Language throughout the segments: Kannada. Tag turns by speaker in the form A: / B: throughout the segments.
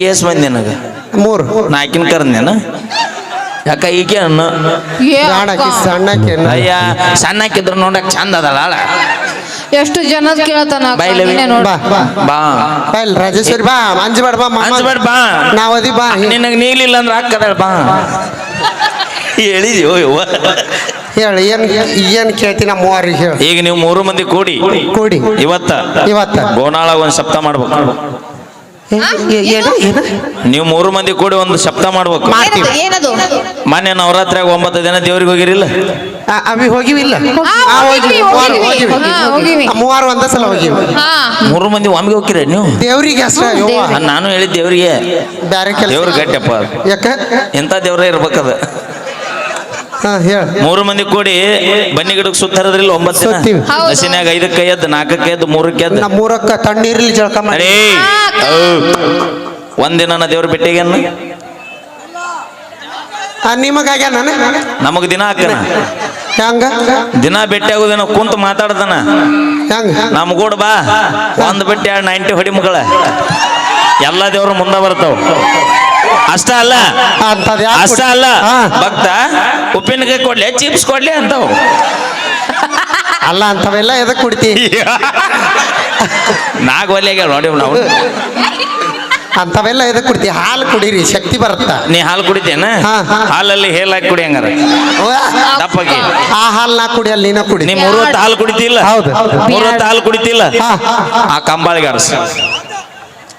A: ಎಸ್ ಮಂದಿ ನಿನಗ.
B: ಮೂರು.
A: ನಾಕಿನ ಕರ್ದೇನ ಯಾಕ ಈಕೆ ಅನ್ನ?
C: ಏ
B: ಪ್ರಾಣಕ್ಕೆ
C: ಅಕ್ಕ,
A: ಅಯ್ಯ ಸಣ್ಣಾಕಿದ್ರು ನೋಡಕ್ ಚಂದ ಅದಲ್ಲ.
C: ಎಷ್ಟು ಜನ ಕೇಳ್ತಾನ
B: ಬಾ ಬಾ.
A: ಬಾ.
B: ಬಾ ಇಲ್ಲಿ ರಾಜೇಶ್ವರಿ ಬಾ ಅಂಜಬೇಡ ಬಾ ಮಾಮ.
A: ಬಾ.
B: ನಾವ್ ಅದಿ ಬಾ
A: ನಿನಗೆ ನೀಲಿಲ್ಲ ಅಂದ್ರೆ ಹಾಕದ ಬಾ. ಹೇಳಿದ್ಯೋ ಯವ್ವ?
B: ಹೇಳಿ ಏನ್ ಏನ್ ಕೇಳ್ತೀನಿ ನಮ್ಮ ಮೂವರಿಗೆ ಹೇಳಿ.
A: ಈಗ ನೀವು ಮೂರು ಮಂದಿ ಕೂಡಿ.
B: ಕೂಡಿ.
A: ಇವತ್ತ
B: ಇವತ್ತ.
A: ಗೋನಾಳ ಒಂದ್ ಸಪ್ತ ಮಾಡ್ಬೇಕು. ನೀವು ಮೂರು ಮಂದಿ ಕೂಡಿ ಒಂದು ಶಬ್ದ ಮಾಡ್ಬೇಕು.
C: ಏನದು
A: ಮೊನ್ನೆ ನವರಾತ್ರಿಯಾಗ ಒಂಬತ್ತು ದಿನ ದೇವ್ರಿಗೆ ಹೋಗಿರಿಲ್ಲ?
B: ಅವಿ ಹೋಗಿವಿಲ್ಲ ಮೂವರು ಒಂದೇ ಸಲ ಹೋಗಿವಿ.
C: ಹಾ.
A: ಮೂರು ಮಂದಿ ಒಮ್ಮೆ ಹೋಗಿರ ನೀವು?
B: ದೇವ್ರಿಗೆ ಅಷ್ಟ
A: ನಾನು ಹೇಳಿದ್ ದೇವ್ರಿಗೆ. ದೇವ್ರ ಗಟ್ಟಪ್ಪ
B: ಯಾಕ?
A: ಎಂತ ದೇವ್ರೇ ಇರ್ಬೇಕದ.
B: ಹಾ ಹೇಳ.
A: ಮೂರು ಮಂದಿ ಕೂಡಿ ಬನ್ನಿ ಗಿಡಕ್ಕೆ ಸುತ್ತಾರದ್ರಲ್ಲಿ ಒಂಬತ್ತು ದಿನ
B: ಸುತ್ತೀವಿ.
C: ಹೌದು.
A: ಹಸಿನ್ಯಾಗ ಐದಕ್ಕೆ ಎದ್ದು ನಾಲ್ಕಕ್ಕೆ ಎದ್ದು ಮೂರಕ್ಕೆ ಎದ್ದು.
B: ನಮ್ಮ ಮೂರಕ್ಕ ತಣ್ಣೀರ್ಲಿ ಜಳಕ ಮಾಡಿ.
A: ಅಡೇ ಒಂದಿನ ನಾ ದೇವ್ರ ಭೇಟಿಗೇನು
B: ಆ, ನಿಮಗಾಗ್ಯ ನಾನು
A: ನಮಗ್ ದಿನ ಹಾಕನ
B: ಹೆಂಗ?
A: ದಿನ ಭೇಟಿ ಆಗುದೇನ ಕುಂತ ಮಾತಾಡ್ದನ.
B: ಹೆಂಗ?
A: ನಮ್ ಕೂಡ ಬಾ. ಒಂದ್ ಬಿಟ್ಟು ಎರಡು ನೈಂಟಿ ಹೊಡಿ ಮಗಳ ಎಲ್ಲ ದೇವ್ರು ಮುಂದೆ ಬರ್ತಾವ. ಅಷ್ಟ ಅಲ್ಲ?
B: ಅಂತದ್ ಯಾಕ್
A: ಅಷ್ಟ ಅಲ್ಲ?
B: ಹಾ.
A: ಭಕ್ತ? ಉಪ್ಪಿನಕಾಯಿ ಕೊಡ್ಲಿ ಚಿಪ್ಸ್ ಕೊಡ್ಲಿ ಅಂತವು.
B: ಅಲ್ಲ ಅಂತವೆಲ್ಲ ಎದಕ್ ಕೊಡ್ತಿ?
A: ನಾಗ ಒಲೆಗೆ ನೋಡಿ ನಾವು
B: ಅಂತವೆಲ್ಲ ಎದಕ್ ಕುಡ್ತಿ? ಹಾಲು ಕುಡೀರಿ ಶಕ್ತಿ ಬರುತ್ತ?
A: ನೀ ಹಾಲು ಕುಡಿತೇನ. ಹಾಲಲ್ಲಿ ಹೇಲ್ ಹಾಕಿ ಕುಡಿ ಹಂಗಾರ. ದಪ್ಪಗೆ
B: ಆ ಹಾಲ್ ನಾ ಅಲ್ಲಿ ನೀನ ಕುಡಿ.
A: ನೀ ಮೂರು ಹೊತ್ತು ಹಾಲು ಕುಡಿತಿಲ್ಲ?
B: ಹೌದು.
A: ಮೂರು ಹೊತ್ತು ಹಾಲು ಕುಡಿತಿಲ್ಲ. ಆ ಕಂಬಾಳಿಗೆ ಅರಸ.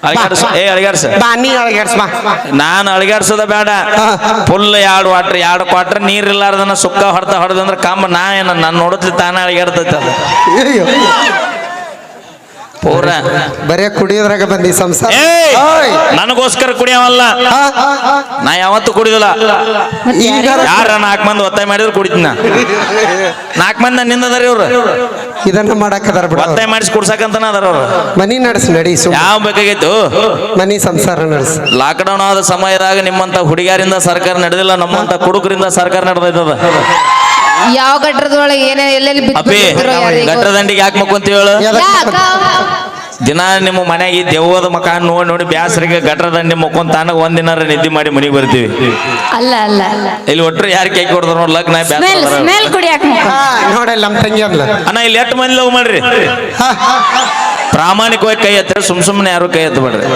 A: ಅಳಿಗಾಡ್ಸ. ಏ ಅಳಿಗಾಡ್ಸ.
B: ಬಾ ನೀ ಅಳಗ್ಯಾಡ್ಸ್ ಬಾ.
A: ನಾನು ಅಳಿಗಾಡ್ಸೋದ ಬೇಡ. ಫುಲ್ ಎರಡು ವಾಟ್ರ್ ಎರಡು ಕ್ವಾಟ್ರ್ ನೀರ್ ಇಲ್ಲಾರ್ದನ ಸುಕ್ಕ ಹೊಡ್ತಾ ಹೊಡೆದಂದ್ರೆ ಕಂಬ ನಾ ಏನ ನಾನು ನೋಡುತ್ತೆ ತಾನೇ ಅಳಿಗಾಡ್ತೈತ ಅದು. ಪೂರ.
B: ಬರೇ ಕುಡಿಯೋದ್ರಾಗ ಬಂದಿ ಸಂಸಾರ!
A: ನನಗೋಸ್ಕರ ಕುಡಿಯವಲ್ಲ. ನಾ ಯಾವತ್ತೂ ಕುಡಿದಿಲ್ಲ.
B: ಈಗ
A: ಯಾರ ನಾಲ್ಕು ಮಂದಿ ಒತ್ತಾಯ ಮಾಡಿದ್ರು ಕುಡಿತೀನಿ ನಾಲ್ಕು ಮಂದಿ ನನ್ನ ನಿಂದದಾರ ಇವ್ರು.
B: ಇದನ್ನ ಮಾಡಾಕದಾರ ಬಿಡ
A: ಒತ್ತಾಯ ಮಾಡಿಸಿ ಕುಡ್ಸಕಂತನ ಅದಾರ ಅವ್ರು.
B: ಮನಿ ನಡೆಸ್ ನಡಿ
A: ಯಾವ ಬೇಕಾಗಿತ್ತು
B: ಮನಿ ಸಂಸಾರ ನಡೆಸಿ.
A: ಲಾಕ್ಡೌನ್ ಆದ ಸಮಯದಾಗ ನಿಮ್ಮಂತ ಹುಡುಗಿಯರಿಂದ ಸರ್ಕಾರ ನಡೆದಿಲ್ಲ ನಮ್ಮಂತ ಕುಡುಕರಿಂದ ಸರ್ಕಾರ ನಡೆದೈತದ.
C: ಯಾವ ಗಟ್ರದೊಳಗೆ ಏನೇ ಎಲ್ಲೆಲ್ಲಿ
A: ಅಪ್ಪಿ ದಂಡಿಗೆ ಯಾಕೆ ಮಕ್ಕಂತ ಹೇಳು? ದಿನ ನಿಮ್ಮ ಮನೆಗೆ ದೆವ್ವದ ಮಕ ನೋಡಿ ನೋಡಿ ಬ್ಯಾಸರಿಗೆ ಗಟ್ರ ದಂಡಿ ಮುಕ್ಕೊಂತ ತಾನಾಗ ಒಂದಿನಾರ ನಿದ್ದೆ ಮಾಡಿ ಮನೆಗೆ ಬರ್ತೀವಿ.
C: ಅಲ್ಲ ಅಲ್ಲ. ಅಲ್ಲ
A: ಇಲ್ಲಿ ಒಟ್ಟರು ಯಾರು ಕೇಕ್ ಕೊಡ್ತಾರ ನೋಡಿ ಲಗ್ನ ಬ್ಯಾಸರ
C: ಸ್ಮೆಲ್
A: ಅದಾರ.
C: ಸ್ಮೆಲ್ ಕುಡಿಯಾಕ
B: ಹಾ ನೋಡಲ್ಲ ನಮ್ಮ ತಂಗಿ ಅಂದ್ಲ.
A: ಅಣ್ಣ ಇಲ್ಲಿ ಎಷ್ಟು ಮಂದಿ ಲವ್ ಮಾಡ್ರಿ?
B: ಹಾ,
A: ಪ್ರಾಮಾಣಿಕವಾಗಿ ಕೈ ಎತ್ತಿರ ಸುಮ್ ಸುಮ್ಮನೆ ಯಾರು ಕೈ ಎತ್ತಬೇಡ್ರಿ.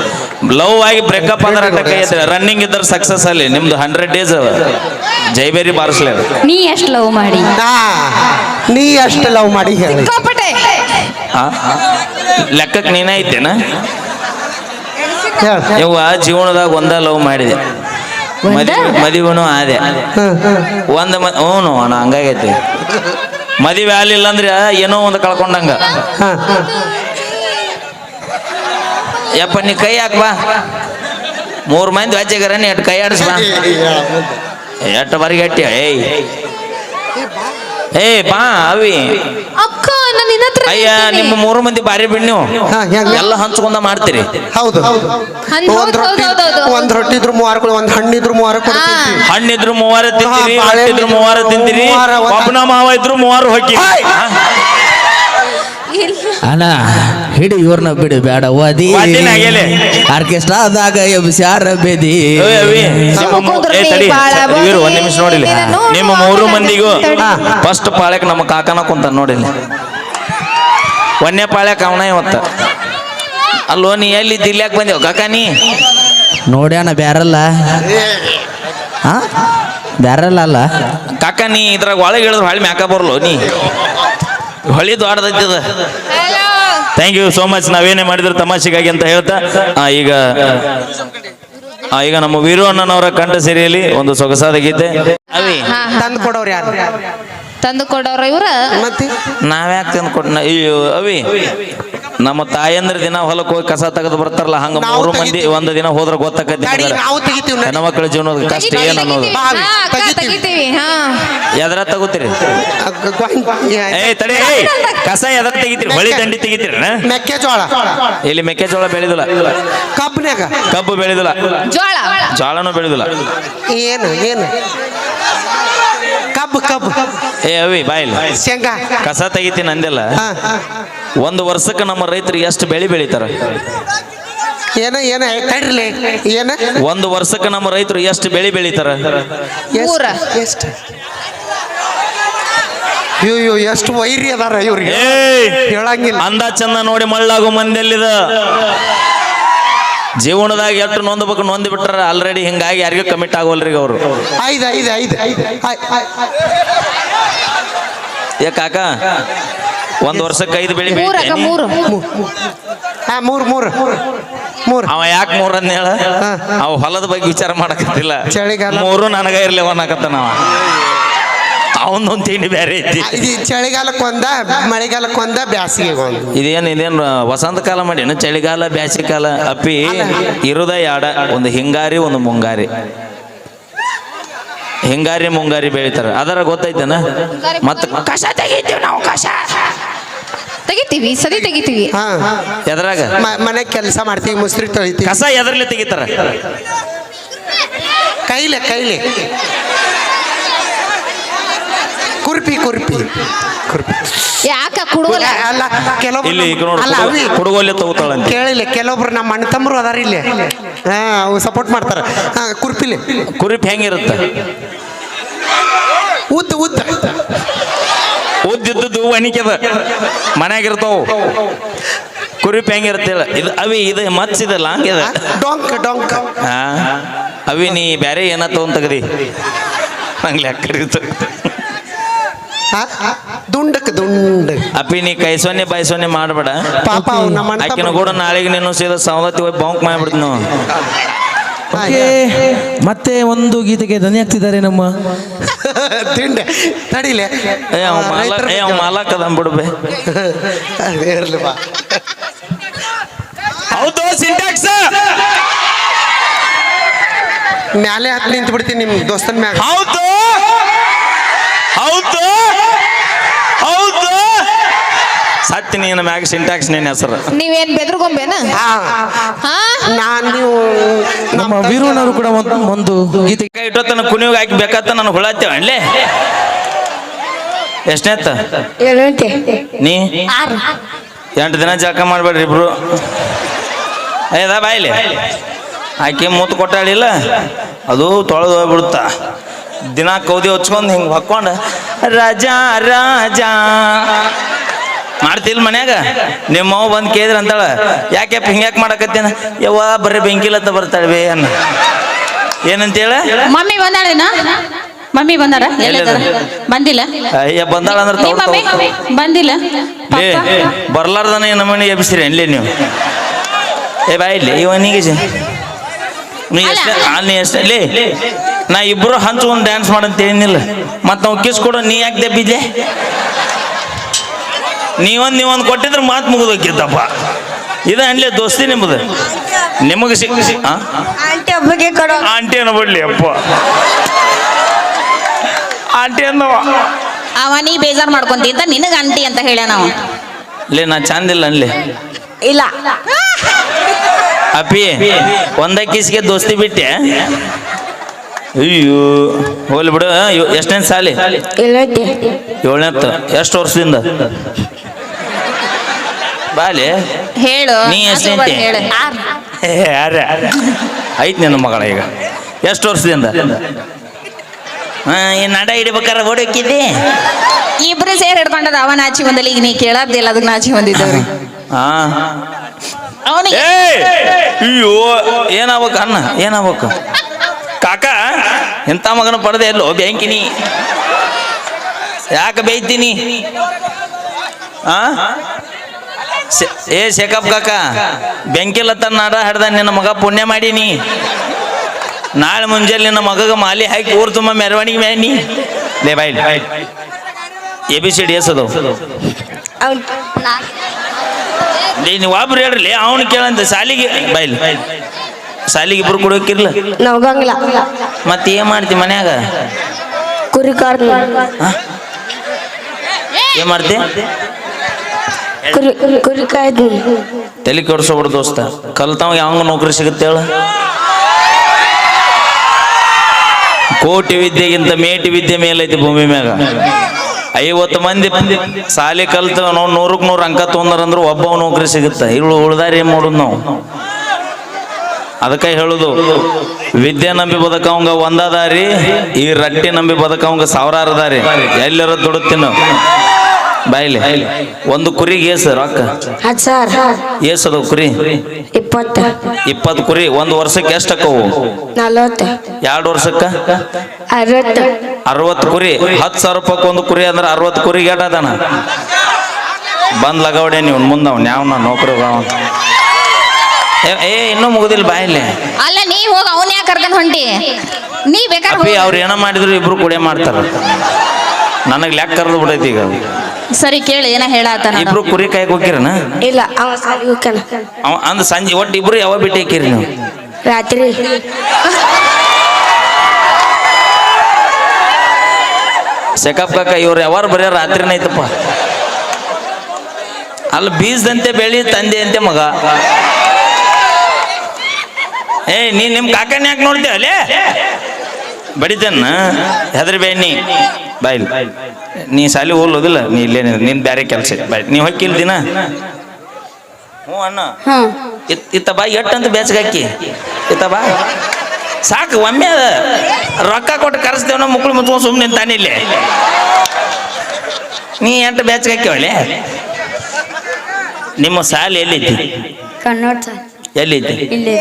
A: ಲವ್ ಆಗಿ ಬ್ರೇಕಪ್ ಅಂದ್ರೆ ಅಟ್ಟ ಕೈ ಎತ್ತಿರ. ರನ್ನಿಂಗ್ ಇದ್ರೆ ಸಕ್ಸಸ್ ಅಲ್ಲಿ. ನಿಮ್ದು ಹಂಡ್ರೆಡ್ ಡೇಸ್ ಜೈಬೇರಿ ಬಾರಿಸ್ಲಿ
C: ನೀ ಎಷ್ಟು ಲವ್ ಮಾಡಿ?
B: ಹಾ. ನೀ ಎಷ್ಟು ಲವ್ ಮಾಡಿ ಹೇಳಿ.
A: ಲೆಕ್ಕಕ್ಕೆ ನೀನೇ ಐತೇನ ಇವ ಜೀವನದಾಗ ಒಂದ ಲವ್ ಮಾಡಿದೆ. ಮದುವೆ ಮದುವೆನೂ ಆದೆ. ಒಂದ್ ಮ ಹ್ಞೂ ಅಣ್ಣ ಹಂಗಾಗೈತಿ. ಮದುವೆ ಆಗ್ಲಿಲ್ಲ ಅಂದ್ರೆ ಏನೋ ಒಂದು ಕಳ್ಕೊಂಡಂಗ. ಯಪ್ಪ ನೀ ಕೈ ಹಾಕ್ಬಾ ಮೂರ್ ಮಂದಿ ವಜ್ಜೆಗಾರ ನೀ ಎಟ್ ಕೈ ಆಡಿಸ್ಬಾ ಎಟ್ಟು ಬಾರಿಗೆ ಅಟ್ಟಿ ಏಯ್. ಏ ಬಾ ಅವಿ.
C: ಅಕ್ಕ ನಾನು ನಿನ್ನ ಹತ್ರ
A: ಅಯ್ಯ ನಿಮ್ಮ ಮೂರು ಮಂದಿ ಬಾರಿ ಬಿಡ್ ನೀವು? ಎಲ್ಲ ಹಂಚ್ಕೊಂಡ ಮಾಡ್ತೀರಿ.
B: ಹೌದು. ಒಂದ್ ರೊಟ್ಟಿ. ಒಂದ್ ರೊಟ್ಟಿ ಇದ್ರು ಮೂವಾರ ಕೊಡು ಒಂದ್ ಹಣ್ಣಿದ್ರು ಮೂವಾರ ಕೊಡ್ತೀವಿ
A: ಹಣ್ಣಿದ್ರು ಮೂವಾರ ತಿಂತೀರಿ
B: ಬಾಳೆ
A: ಇದ್ರು ಮೂವಾರ ತಿಂತೀರಿ.
B: ಮೂವಾರ ಒಂದ-
A: ಒಬ್ಬನ ಮಾವ ಇದ್ರು ಮೂವಾರು ಹೊಕ್ಕಿ.
D: ಅಣ್ಣ ಹಿಡಿ ಇವ್ರನ್ನ ಬಿಡು ಬೇಡ ಓದಿ
A: ಆರ್ಕೆಸ್ಟ್ರಾ
D: ಆದಾಗ ಎಬ್ಸ್ಯಾರ ಬೇದಿ.
A: ಒಂದ್ ನಿಮಿಷ ನೋಡಿಲ್ಲ
C: ನೋಡು,
A: ನಿಮ್ಮ ಮೂರು ಮಂದಿಗೂ. ಫಸ್ಟ್ ಪಾಳ್ಯಕ್ ನಮ್ಮ ಕಾಕನ ಕುಂತ ನೋಡಿಲ್ಲ ಒಂದನೇ ಪಾಳ್ಯಕ್ ಅವನ ಇವತ್ತ. ಅಲ್ಲೋ ನೀ ಎಲ್ಲಿ ದಿಲ್ಯಾಕ್ ಬಂದೇವ್ ಕಾಕ ನೀ?
D: ನೋಡ್ಯಾನ ಬ್ಯಾರಲ್ಲ. ಹಾ? ಬ್ಯಾರಲ್ಲ ಅಲ್ಲ.
A: ಕಾಕ ನೀ ಇದ್ರಾಗ ಒಳಗೆ ಹೇಳಿದ್ರು ಹಾಳಿ ಮ್ಯಾಕ ಬರ್ಲೋ ನೀ? ಹೊಳಿ ದೊಡ್ಡದೈತದ ಥ್ಯಾಂಕ್ ಯು ಸೋ ಮಚ್ ನಾವೇನೇ ಮಾಡಿದ್ರು ತಮಾಷೆಗಾಗಿ ಅಂತ ಹೇಳ್ತಾ ಆ, ಈಗ ಆ, ಈಗ ನಮ್ಮ ವೀರು ಅಣ್ಣನವರ ಕಂಠ ಸಿರಿಯಲ್ಲಿ ಒಂದು ಸೊಗಸಾದ ಗೀತೆ. ಅವಿ.
B: ತಂದು ಕೊಡೋರು ಯಾರು?
C: ತಂದು ಕೊಡೋರ ಇವ್ರ?
B: ಮತ್ತೆ?
A: ನಾವ್ಯಾಕೆ ತಂದು ಕೊಟ್ಟ ಅಯ್ಯೋ ಅವಿ. ನಮ್ಮ ತಾಯಂದ್ರ ದಿನ ಹೊಲಕ್ಕೆ ಹೋಗಿ ಕಸ ತೆಗೆದು ಬರ್ತಾರಲ್ಲ ಹಂಗ
B: ನಾವು
A: ಮೂರು ಮಂದಿ
B: ತೆಗಿತೀವಿ.
A: ಒಂದು ದಿನ ಹೋದ್ರ ಗೊತ್ತಾಕತಿ
B: ಗಾಡಿ ನಾವು ತೆಗಿತೀವಿ ನಡಿ.
A: ಹೆಣ್ಮಕ್ಳ ಜೀವನದ ಕಷ್ಟ ಏನ್ ಅನ್ನೋದು?
B: ಬಾ,
C: ಹಾ, ಅಕ್ಕ,
B: ತೆಗಿತೀವಿ.
C: ತೆಗಿತೀವಿ ಹಾ.
A: ಎದ್ರ ತಗೋತೀರಿ?
B: ಅಗ್- ಗ್ವಾಂಗ್-
A: ಏ ತಡಿ ಏಯ್, ಕಸ ಎದ್ರ ತೆಗಿತೀರಿ? ಹೊಳಿ ದಂಡಿ ತೆಗಿತೀರಿ
B: ಮೆಕ್ಕೆಜೋಳ.
A: ಇಲ್ಲಿ ಮೆಕ್ಕೆಜೋಳ ಬೆಳೆದಿಲ್ಲ.
B: ಕಬ್ಬಿನಾಗ
A: ಕಬ್ಬು ಬೆಳೆದಿಲ್ಲ.
C: ಜೋಳ.
A: ಜೋಳನೂ ಬೆಳೆದಿಲ್ಲ.
B: ಏನು ಏನು? ಕಬ್ಬು ಕಬ್ಬು.
A: ಏ ಅವಿ ಬಾಯಿಲ್
B: ಶೇಂಗಾ.
A: ಕಸ ತೆಗಿತೀನಿ ಅಂದೆಲ್ಲ.
B: ಹಾ.
A: ಒಂದು ವರ್ಷಕ್ಕೆ ನಮ್ಮ ರೈತರು ಎಷ್ಟು ಬೆಳೆ ಬೆಳಿತಾರೆ?
B: ಏನ ಏನ? ಏನ?
A: ಒಂದು ವರ್ಷಕ್ಕೆ ನಮ್ಮ ರೈತರು ಎಷ್ಟು ಬೆಳಿ ಬೆಳಿತಾರ.
B: ಎಷ್ಟು? ಇವ್ ಎಷ್ಟು ವೈರಿ ಅದಾರ ಇವ್ರಿಗೆ.
A: ಏಯ್!
B: ಹೇಳಂಗಿಲ್ಲ.
A: ಅಂದ ಚಂದ ನೋಡಿ ಮಳ್ಳಾಗು ಮಂದಿಯಲ್ಲಿದ. ಜೀವನದಾಗ ಎಷ್ಟು ನೊಂದ್ಬೇಕು ನೊಂದ್ ಬಿಟ್ರ ಆಲ್ರೆಡಿ ಹಿಂಗಾಗಿ ಯಾರಿಗೂ ಕಮಿಟ್ ಆಗೋಲ್ರಿ ಅವರು.
B: ಐದು ಐದು ಐದು.
A: ಕಾಕ ಒಂದ್ ವರ್ಷಕ್ಕೆ ಐದು ಬೆಳಿ ಬೆಳಿತೇನಿ.
C: ಮೂರು.
B: ಹಾ ಮೂರು ಮೂರು. ಮೂರು.
A: ಅವ ಯಾಕೆ ಮೂರ್ ಅನ್ ಹೇಳ? ಅವ ಹೊಲದ ಬಗ್ಗೆ ವಿಚಾರ ಮಾಡಕತ್ತಿಲ್ಲ.
B: ಚಳಿಗಾಲ.
A: ಮೂರು ನನಗ ಇರ್ಲಿ ಅನ್ನಕತ್ತ ನಾವ ಅವನೊಂದ್ ತಿಂಡಿ ಬೇರೆ ಐತಿ.
B: ಇದು ಚಳಿಗಾಲಕ್ಕೊಂದ ಮಳೆಗಾಲಕ್ಕೊಂದ ಬ್ಯಾಸಿಗೆ ಇದೇನು
A: ಇದೇನ್ ಇದೇನ್ ವಸಂತ ಕಾಲ ಮಾಡೇನು ಚಳಿಗಾಲ ಬ್ಯಾಸಿಗೆ ಕಾಲ. ಅಪ್ಪಿ ಇರುದ ಯಾಡ? ಒಂದು ಹಿಂಗಾರಿ ಒಂದು ಮುಂಗಾರಿ. ಹಿಂಗಾರಿ ಮುಂಗಾರಿ ಬೆಳಿತಾರ. ಅದರ ಗೊತ್ತೈತೇನ? ಮತ್ತ ಕಸ ತೆಗಿತೀವಿ ನಾವು ಕಸ
C: ತೆಗಿತೀವಿ ಸರಿ ತೆಗಿತೀವಿ.
B: ಹಾ.
A: ಎದ್ರಾಗ?
B: ಮನೆ ಕೆಲಸ ಮಾಡ್ತೀವಿ ಮುಸ್ರಿ ತೊಳಿತೀವಿ.
A: ಕಸ ಎದ್ರಲ್ಲಿ ತೆಗಿತಾರ?
B: ಕೈಲೆ ಕೈಲೆ. ಕುರ್ಪಿ ಕುರ್ಪಿ. ಕುರ್ಪಿ.
C: ಯಾಕ ಕುಡುವಲ್ಲ?
B: ಅಲ್ಲ ಕೆಲವೊಬ್ರು
A: ಇಲ್ಲಿ ಈಗ ನೋಡು
B: ಅಲ್ಲ ಅವಿ.
A: ಕುಡುಗೋಲೆ ತಗೋತಾಳಂತ
B: ಕೇಳಿಲ್ಲ ಕೆಲವೊಬ್ರು ನಮ್ಮ ಅಣ್ಣ ತಮ್ಮರು ಅದಾರ ಇಲ್ಲಿ. ಹಾ ಅವು ಸಪೋರ್ಟ್ ಮಾಡ್ತಾರ. ಹಾ ಕುರ್ಪಿಲಿ.
A: ಕುರಿಪ್ ಹೆಂಗಿರುತ್ತ?
B: ಉದ್ದ ಉದ್ದ.
A: ಉದ್ದಿದ್ದು ಒಣಿಕೆದ ಮನ್ಯಾಗಿರ್ತಾವ. ಕುರಿಪ್ ಹೆಂಗಿರ್ತೇಳ ಇದು ಅವಿ ಇದು ಮತ್ಸಿದ ಲಾಂಗ್ ಇದ
B: ಡೊಂಕ್ ಡೊಂಕ್.
A: ಹಾ. ಅವಿ ನೀ ಬ್ಯಾರೆ ಏನ ತಗೊಂಡ್ ತಗದಿ? ನಂಗೆ
B: ಹಾ? ದುಂಡಕ್ ದುಂಡ.
A: ಅಪ್ಪಿ ನೀ ಕೈ ಸೊನ್ನೆ ಬಾಯಿ ಸೊನ್ನೆ ಮಾಡಬೇಡ.
B: ಪಾಪ
A: ಆಕಿನ ಕೂಡ ನಾಳೆಗೆ ನೀನು ಸೀದಾ ಸವದತ್ತಿ ಹೋಗಿ ಬಾಂಕ್ ಮಾಡ್ಬಿಡ್ತು
D: ಮತ್ತೆ ಒಂದು ಗೀತೆಗೆ ಧ್ವನಿ ಆಗ್ತಿದ್ದಾರೆ ನಮ್ಮ
B: ತಿಂಡೆ. ತಡಿಲೆ
A: ಏ ಅವ್ ಮಾಲ ಏ ಅವ್ ಮಾಲಕ್ ಬಿಡ್ಬೆ ಹೌದು ಸಿಂಟ್ಯಾಕ್ಸ್.
B: ಮ್ಯಾಲೆ ಹತ್ತು ನಿಂತು ಬಿಡ್ತೀನಿ ನಿಮ್ ದೋಸ್ತನ ಮ್ಯಾಗ.
A: ಹೌದು ಹೌದು ಹೌದು ಸತ್ತಿ ನೀನು ಮ್ಯಾಗ ಸಿಂಟ್ಯಾಕ್ಸ್ ನಿನ್ನ ಹೆಸರು.
C: ನೀವೇನ್ ಬೆದ್ರಗೊಂಬೇನ?
B: ಹಾ.
C: ಹಾ?
B: ನಾನ್ ನೀವು
D: ನಮ್ಮ ವೀರಣ್ಣರು ಕೂಡ ಒಂದು ಒಂದು ಗೀತೆ
A: ಕೈ ತನ್ನ ಕುಣಿಯೋಗಿ ಹಾಕಿ ಬೇಕಾತ ನಾನು ಹುಳತ್ತೇವ ಅಲ್ಲೇ ಎಷ್ಟನೇತ್ತ ನೀ? ಎಂಟು ದಿನ ಜಳಕ ಮಾಡಬೇಡ್ರಿ ಇಬ್ರು. ಅಯ್ಯದ ಬಾಯ್ಲಿ. ಆಕೆ ಮೂತ್ ಕೊಟ್ಟಾಳಿಲ್ಲ. ಅದು ತೊಳೆದು ಹೋಗ್ಬಿಡುತ್ತ. ದಿನ ಕೌದಿ ಹಚ್ಕೊಂಡು ಹಿಂಗೆ ಹಾಕ್ಕೊಂಡು ರಾಜ ರಾಜ ಮಾಡ್ತಿಲ್ ಮನ್ಯಾಗ? ನಿಮ್ಮ ಬಂದು ಕೇಳಿದ್ರ ಅಂತಾಳ ಯಾಕೆ ಹಿಂಗ್ಯಾಕೆ ಮಾಡಕತ್ತೇನ? ಯವ್ವ ಬರ್ರಿ ಬೆಂಕಿಲತ್ತ ಬರ್ತಾಳೆ ಬೇ ಅನ್ನ. ಏನಂತೇಳ?
E: ಮಮ್ಮಿ ಬಂದಾಳೇನ ಮಮ್ಮಿ ಬಂದಾರ? ಬಂದಿಲ್ಲ?
A: ಅಯ್ಯ ಬಂದಾಳ ಅಂದ್ರೆ
E: ಬಂದಿಲ್ಲ? ಏ
A: ಬರ್ಲಾರ್ದನ ನಮ್ಮ ಮನೆ ಎಬ್ಸಿರಿ ಅನ್ಲೇ ನೀವು? ಏ ಬಾ ಇಲ್ಲಿ ಇವನಿಗೆ ನೀ ಎಷ್ಟೇ ನೀ ಎಷ್ಟ ಲೇ ನಾ ಇಬ್ರು ಹಂಚು ಒಂದು ಡ್ಯಾನ್ಸ್ ಮಾಡಂತ ಏನಿಲ್ಲ ಮತ್ತೆ ನಾವು ಕಿಸ್ ಕೊಡೋ ನೀ ಯಾಕೆ ದಬ್ಬಿದ್ಲೆ? ನೀವೊಂದು ನೀವೊಂದು ಕೊಟ್ಟಿದ್ರೆ ಮಾತು ಮುಗಿದೋಗಿದ್ದಪ್ಪ ಇದು ಅನ್ಲೇ ದೋಸ್ತಿ ನಿಮ್ಮದು ನಿಮಗೆ ಸಿಕ್ಕ?
F: ಆಂಟಿ ಅನ್ನ ಕೊಡೋ
A: ಆಂಟಿ ಅನ್ನಬಿಡ್ಲಿ ಅಪ್ಪ. ಆಂಟಿ ಅನ್ನವ
E: ಅವ ನೀ ಬೇಜಾರ್ ಮಾಡ್ಕೊಂತಿದ್ದ ನಿನಗ ಅಂಟಿ ಅಂತ ಹೇಳ್ಯಾನ ನಾವು
A: ಲೇ ನಾ ಚಂದಿಲ್ಲ ಅನ್ಲಿ.
F: ಇಲ್ಲ.
A: ಅಪ್ಪಿ ಒಂದ ಕಿಸ್ಗೆ ದೋಸ್ತಿ ಬಿಟ್ಟೆ? ಅಯ್ಯೋ ಹೋಗ್ಲಿ ಬಿಡು ಎಷ್ಟನೇ ಸಾಲಿ?
F: ಏಳನೇ
A: ಏಳನೇತ್ತು ಎಷ್ಟು ವರ್ಷದಿಂದ? ಬಾಲಿ?
E: ಹೇಳು
A: ನೀ ಎಷ್ಟು?
E: ಹೇಳು.
A: ಯಾರ ಐತ್ ನಿನ್ನ ಮಗಳ ಈಗ. ಎಷ್ಟು ವರ್ಷದಿಂದ? ಹಾ ಈ ನಡ ಹಿಡಿಬೇಕಾರ ಓಡಕ್ಕಿದ್ದೆ
E: ಇಬ್ರು ಸೇರ್ ಹಿಡ್ಕೊಂಡದ ಅವ ನಾಚಿ ಬಂದಲ್ಲಿ ಈಗ ನೀ ಕೇಳದಿಲ್ಲ ಅದಕ್ಕೆ ನಾಚಿ ಬಂದಿದ್ದವ್ರಿ.
A: ಹಾ
E: ಅವನಿಗೆ!
A: ಅಯ್ಯೋ ಏನಾಗ್ಬೇಕು ಅನ್ನ ಏನಾಗ್ಬೇಕು? ಕಾಕ ಎಂಥ ಮಗನ ಪಡೆದೆ ಎಲ್ಲೋ? ಬ್ಯಾಂಕಿನಿ ಯಾಕೆ ಬೈತೀನಿ ಆ? ಏ ಶೇಖಪ್ ಕಾಕ ಬೆಂಕಿಲತ್ತ ನಾಡ ಹಡ್ದ ನಿನ್ನ ಮಗ ಪುಣ್ಯ ಮಾಡೀನಿ. ನಾಳೆ ಮುಂಜಾನೆ ನಿನ್ನ ಮಗಗ ಮಾಲಿ ಹಾಕಿ ಊರ್ ತುಂಬ ಮೆರವಣಿಗೆ ಮ್ಯಾನಿ ಲೇ ಬಾಯ್ A B C D S ಅದು ನೀವು ಒಬ್ರು ಹೇಳ್ರಿ ಅವನು ಕೇಳಂತ ಸಾಲಿಗೆ ಬೈಲ್ ಸಾಲಿಗೆ ಇಬ್ರು
F: ಕೊಡೋಕಿರ್ಲ ಹೋಗಂಗಿಲ್ಲ.
A: ಮತ್ತೆ ಏನ್ ಮಾಡ್ತಿ ಮನ್ಯಾಗ?
F: ಕುರಿ
A: ಏನ್ ಮಾಡ್ತಿ? ತಲೆ ಕೆಡ್ಸೋಬಿಡು ದೋಸ್ತ. ಕಲ್ತಾವ ಯಾವ ನೌಕರಿ ಸಿಗುತ್ತೆ ಹೇಳ. ಕೋಟಿ ವಿದ್ಯೆಗಿಂತ ಮೇಟಿ ವಿದ್ಯೆ ಮೇಲೈತಿ ಭೂಮಿ ಮ್ಯಾಗ. ಐವತ್ತು ಮಂದಿ ಸಾಲಿ ಕಲ್ತ ನಾವು ನೂರಕ್ಕೆ ನೂರು ಅಂಕ ತೊಂದರಂದ್ರೆ ಒಬ್ಬ ನೌಕರಿ ಸಿಗುತ್ತೆ. ಇಳು ಉಳ್ದಾರಿ ಏನ್ ಮಾಡೋದು ನಾವು? ಅದಕ್ಕೆ ಹೇಳುದು, ವಿದ್ಯೆ ನಂಬಿ ಬದುಕವಂಗ ಒಂದದಾರಿ, ಈ ರಟ್ಟಿ ನಂಬಿ ಬದುಕವಂಗ ಸಾವಿರಾರು ದಾರಿ ಎಲ್ಲರ ದುಡುತ್ತಿನ ಬಾಯ್ಲಿ. ಒಂದು ಕುರಿಗೆ ಏಸ್ ರೊಕ್ಕ.
F: ಹತ್ತು ಸಾವಿರ.
A: ಅದ ಕುರಿ.
F: ಇಪ್ಪತ್ತು.
A: ಇಪ್ಪತ್ತು ಕುರಿ ಒಂದು ವರ್ಷಕ್ಕೆ ಎಷ್ಟು ಅಕ್ಕವು?
F: ನಲವತ್ತು.
A: ಎರಡು ವರ್ಷಕ್ಕ?
F: ಅರವತ್ತು.
A: ಅರವತ್ತು ಕುರಿ ಹತ್ತು ಸಾವಿರ ರೂಪಾಯಿ ಒಂದು ಕುರಿ ಅಂದ್ರೆ ಅರವತ್ತು ಕುರಿ ಗೇಟ್ ಅದಾನ? ಬಂದ್ ಲಗಾವಡೆ ನೀವು ಮುಂದೆ ಅವ್ನು ಯಾವನ ನೌಕರಿ ಏ ಇನ್ನೂ ಮುಗುದಿಲ್ಲ ಬಾಯಿಲಿ.
E: ಅಲ್ಲ ನೀ ಹೋಗ ಅವನ್ ಯಾಕೆ ಕರ್ಕೊಂಡು ಹೊಂಟಿ? ನೀ ಬೇಕಾದ್ರೆ
A: ಅವ್ರು ಏನೋ ಮಾಡಿದ್ರು ಇಬ್ರು ಕುಡಿಯ ಮಾಡ್ತಾರ. ನನಗೆ ಲ್ಯಾಕ್ ಕರೆದು ಬಿಡೈತಿ ಈಗ.
E: ಸರಿ ಕೇಳಿ ಏನ ಹೇಳಾತನ
A: ಇಬ್ರು ಕುರಿ ಕಾಯಕ್ ಹೋಗಿರನ
F: ಇಲ್ಲ ಅವ ಸಾಲಿಗೆ ಹೋಗ್ಯಾನ.
A: ಅವ ಅಂದ್ ಸಂಜೆ ಒಟ್ಟು ಇಬ್ರು ಯಾವ ಬಿಟ್ಟು ಹಾಕಿರಿ ನೀವು?
F: ರಾತ್ರಿ.
A: ಸೆಕಪ್ ಕಾಕ ಇವ್ರು ಯಾವಾರು ಬರೀ ರಾತ್ರಿನೇ ಐತಪ್ಪ. ಅಲ್ಲಿ ಬೀಜದಂತೆ ಬೆಳಿ ತಂದೆ ಅಂತೆ ಮಗ. ಏ ನೀ ನಿಮ್ಮ ಕಾಕನ ಯಾಕೆ ನೋಡ್ತೀಯ ಅಲ್ಲೇ? ಬಡಿತೇನ ಹೆದರಿ ಬೇಣ್ಣಿ ಬಾಯ್ಲಿ. ನೀ ಸಾಲಿ ಓದೋದಿಲ್ಲ ನೀ ಇಲ್ಲೇ ನಿನ್ ಬ್ಯಾರೆ ಕೆಲಸ. ಬಾಯ್ ನೀ ಹೊಕ್ಕಿಲ್ ದಿನ ಹ್ಞೂ ಅಣ್ಣ. ಇತ್ತ ಬಾ ಎಟ್ ಅಂತ ಹಾಕಿ ಇತ್ತ ಬಾ. ಸಾಕು ಒಮ್ಮೆ ಅದ. ರೊಕ್ಕ ಕೊಟ್ಟು ಕರೆಸ್ತೇವ ನಮ್ಮ ಮಕ್ಕಳು ಮುಚ್ಕೊಂಡು ಸುಮ್ಮನೆ ತಾನೇ ಇಲ್ಲೇ. ನೀ ಎಂಟು ಬ್ಯಾಚ್ ಒಳ್ಳೆ ನಿಮ್ಮ ಸಾಲ ಎಲ್ಲಿದ್ದಿ? ಎಲ್ಲಿದ್ದಿ?
F: ಇಲ್ಲಿ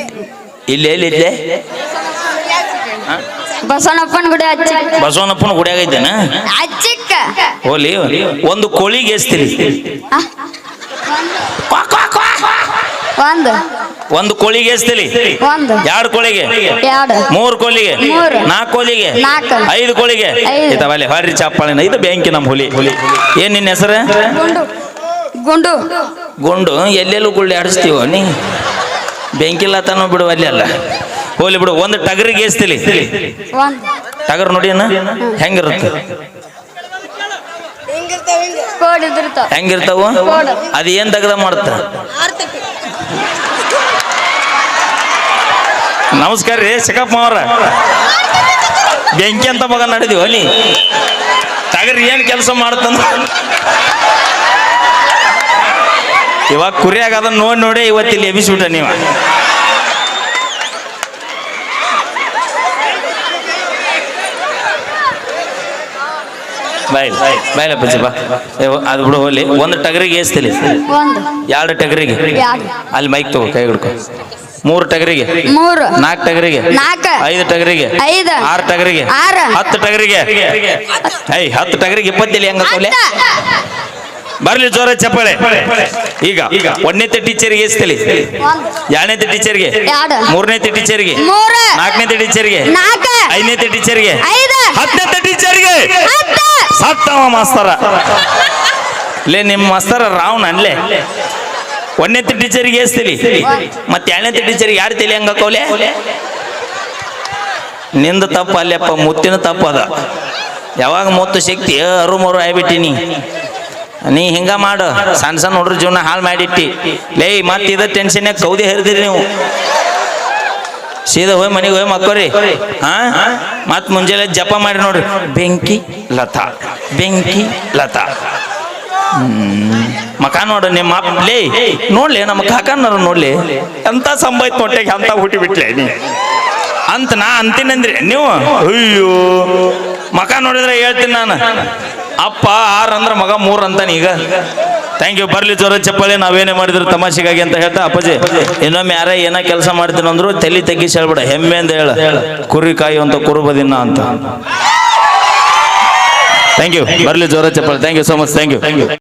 A: ಇಲ್ಲಿ ಎಲ್ಲಿದ್ದೆ?
F: ಬಸವಣ್ಣಪ್ಪನ ಗುಡಿ ಹಚ್ಚಿ
A: ಬಸವನಪ್ಪನ ಗುಡಿಯಾಗ ಇದ್ದೇನ
F: ಹಚ್ಚಿಕ್ಕ
A: ಹೋಲಿ ಒಂದು ಕೋಳಿಗೆ ಎಸ್ತೀರಿ ಕ್ವಾ.
F: ಒಂದು.
A: ಒಂದು ಕೋಳಿಗೆ ಎಸ್ತೀರಿ
F: ಒಂದು.
A: ಎರಡು ಕೋಳಿಗೆ?
F: ಎರಡು.
A: ಮೂರು ಕೋಳಿಗೆ?
F: ಮೂರು.
A: ನಾಲ್ಕು ಕೋಳಿಗೆ?
F: ನಾಲ್ಕು.
A: ಐದು ಕೋಳಿಗೆ. ಇದಾವಲ್ಲಿ ಹೊರ್ರಿ ಚಪ್ಪಾಳಿನ. ಇದು ಬ್ಯಾಂಕಿ ನಮ್ಮ ಹುಲಿ. ಹುಲಿ. ಏನ್ ನಿನ್ನ ಹೆಸರು?
F: ಗುಂಡು. ಗುಂಡು.
A: ಎಲ್ಲೆಲ್ಲೂ ಗುಳ್ಳಿ ಆಡಿಸ್ತೀವ ನೀ? ಬೆಂಕಿಲ್ಲ ತಾನು ಬಿಡು ಅಲ್ಲಿ ಹೋಲಿ ಬಿಡು ಒಂದು ಟಗರಿಗೆ ಏಸ್ತಿಲಿ ಟಗರ್ ನೋಡಿ ಅಣ್ಣ ಹೆಂಗಿರುತ್ತೆ? ಹೆಂಗಿರ್ತಾವ? ಅದ ಏನ್ ತಗದ ಮಾಡ್ತ ನಮಸ್ಕಾರ ರೀ ಚಿಕ್ಕಪ್ಪ ಅವ್ರ ಬೆಂಕಿ ಅಂತ ಮಗ ನಡೆದಿವ ನೀ ಟಗರ್ ಏನ್ ಕೆಲಸ ಮಾಡ್ತಂದ ಇವಾಗ ಕುರಿಯಾಗ ಅದನ್ನ ನೋಡಿ ನೋಡಿ ಇವತ್ತಿಲ್ಲಿ ಎಬ್ಬಿಸ್ಬಿಟ್ಟ ನೀವ. ಬಾಯ್ ಬಾಯ್ಲಪ್ಪ ಪಂಚಪ್ಪ ಅದು ಬಿಡು ಹೋಗ್ಲಿ. ಒಂದು ಟಗರಿಗೆ ಏಸ್ತಿಲಿ ಎರಡು ಟಗರಿಗೆ. ಅಲ್ಲಿ ಮೈಕ್ ತಗೋ ಕೈ ಹಿಡ್ಕೊ. ಮೂರು ಟಗರಿಗೆ.
F: ಮೂರು.
A: ನಾಲ್ಕು ಟಗರಿಗೆ.
F: ನಾಲ್ಕು.
A: ಐದು ಟಗರಿಗೆ.
F: ಐದು.
A: ಆರು ಟಗರಿಗೆ.
F: ಆರು.
A: ಹತ್ತು ಟಗರಿಗೆ. ಐ ಹತ್ತು ಟಗರಿಗೆ ಇಪ್ಪತ್ತಿಲ್ಲ ಹೆಂಗ ಬರ್ಲಿ ಜೋರ ಚಪ್ಪಾಳೆ. ಈಗ ಈಗ. ಒಂದನೇ ಟೀಚರ್ಗೆ ಎಸ್ತಲಿ? ಎರಡನೇ ಟೀಚರ್ಗೆ
F: ಎರಡು.
A: ಮೂರನೇ ಟೀಚರ್ಗೆ
F: ಮೂರು.
A: ನಾಲ್ಕನೇ ಟೀಚರ್ಗೆ
F: ನಾಲ್ಕು.
A: ಐದನೇ ಟೀಚರ್ಗೆ
F: ಐದು.
A: ಹತ್ತನೇ ಟೀಚರ್ಗೆ
F: ಹತ್ತು.
A: ಸತ್ತವ ಮಾಸ್ತರ. ಲೇ ನಿಮ್ಮ ಮಾಸ್ತರ ರಾವ್ನ ಅನ್ಲೇ. ಒಂದನೇ ಟೀಚರ್ಗೆ ಏಸ್ತಿಲಿ ಮತ್ತೆ ಎರಡನೇ ಟೀಚರ್ಗೆ ಯಾರು ತಲೆ ಹಂಗ ಕೋಲೆ? ನಿಂದ ತಪ್ಪ ಅಲ್ಲಪ್ಪ ಮುತ್ತಿನ ತಪ್ಪ ಅದ. ಯಾವಾಗ ಮುತ್ತು ಶಕ್ತಿ ಅರು ಮರು ಆಗ್ಬಿಟ್ಟಿನಿ. ನೀ ಹಿಂಗ ಮಾಡು. ಸಣ್ಣ ಸಣ್ಣ ಹುಡ್ರ ಜೀವನ ಹಾಳು ಮಾಡಿಟ್ಟಿ. ಲೇ, ಮತ್ತೆ ಇದ ಟೆನ್ಷನ್ ಕೌದಿ ಹರಿದಿರಿ ನೀವು. ಸೀದಾ ಹೋಗಿ ಮನೆಗೆ ಹೋಗಿ ಮಕ್ಕೋರಿ. ಹಾ ಮತ್ ಮುಂಜಾನೆ ಜಪ ಮಾಡಿ ನೋಡ್ರಿ. ಬೆಂಕಿ ಲತಾ ಬೆಂಕಿ ಲತಾ. ಮಕ ನೋಡು ನಿಮ್ಮ ಲೇ, ನೋಡ್ಲಿ, ನಮ್ಮ ಕಾಕನ್ನರು ನೋಡ್ಲಿ. ಎಂತ ಸಂಭಾಯ್ತು ಹೊಟ್ಟೆಗೆ ಅಂತ ಹುಟ್ಟಿ ಬಿಟ್ಲೆ ನೀ? ಅಂತ ನಾ ಅಂತೀನಂದ್ರಿ ನೀವು? ಅಯ್ಯೋ. ಮಕ ನೋಡಿದ್ರೆ ಹೇಳ್ತೀನಿ ನಾನು. ಅಪ್ಪ ಆರ್ ಅಂದ್ರ ಮಗ ಮೂರ್ ಅಂತಾನೆ ಈಗ. ಥ್ಯಾಂಕ್ ಯು ಬರ್ಲಿ ಜೋರ ಚಪ್ಪಾಳೆ, ನಾವೇನೇ ಮಾಡಿದ್ರು ತಮಾಷೆಗಾಗಿ ಅಂತ ಹೇಳ್ತಾ ಅಪ್ಪಾಜಿ. ಇನ್ನೊಮ್ಮೆ ಯಾರೇ ಏನ ಕೆಲಸ ಮಾಡ್ತೀನಿ ಅಂದ್ರು ತಲೆ ತೆಗಿಸಿ ಹೇಳ್ಬಿಡ, ಹೆಮ್ಮೆ ಅಂತ ಹೇಳ. ಕುರಿ ಅಂತ ಕುರುಬದಿನ ಅಂತ. ಥ್ಯಾಂಕ್ ಯು ಬರ್ಲಿ ಜೋರ ಚಪ್ಪಾಳೆ. Thank you so much thank you